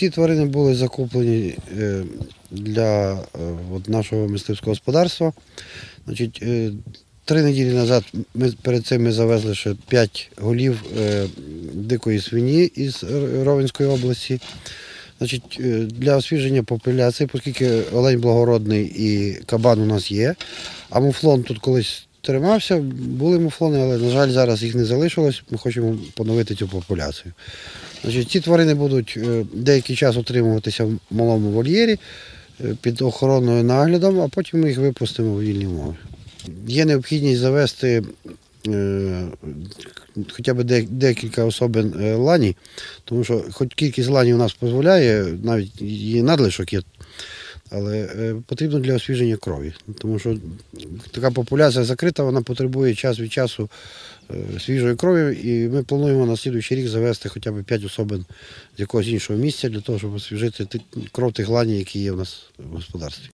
ці тварини були закуплені е, для е, нашого мисливського господарства. Е, три неділі назад ми перед цим ми завезли ще п'ять голів дикої свині із Ровенської області. Значить, для освіження популяції, оскільки олень благородний і кабан у нас є, а муфлон тут колись тримався, були муфлони, але, на жаль, зараз їх не залишилось. Ми хочемо поновити цю популяцію. Значить, ці тварини будуть е, деякий час утримуватися в малому вольєрі е, під охороною наглядом, а потім ми їх випустимо в вільні умови. Є необхідність завести е, хоча б декілька особин лані, тому що хоч кількість ланів у нас дозволяє, навіть її надлишок є, але е, потрібно для освіження крові. Тому що така популяція закрита, вона потребує час від часу е, свіжої крові, і ми плануємо на слідуючий рік завести хоча б 5 особин з якогось іншого місця для того, щоб освіжити ти- кров тих ланів, які є в нас в господарстві.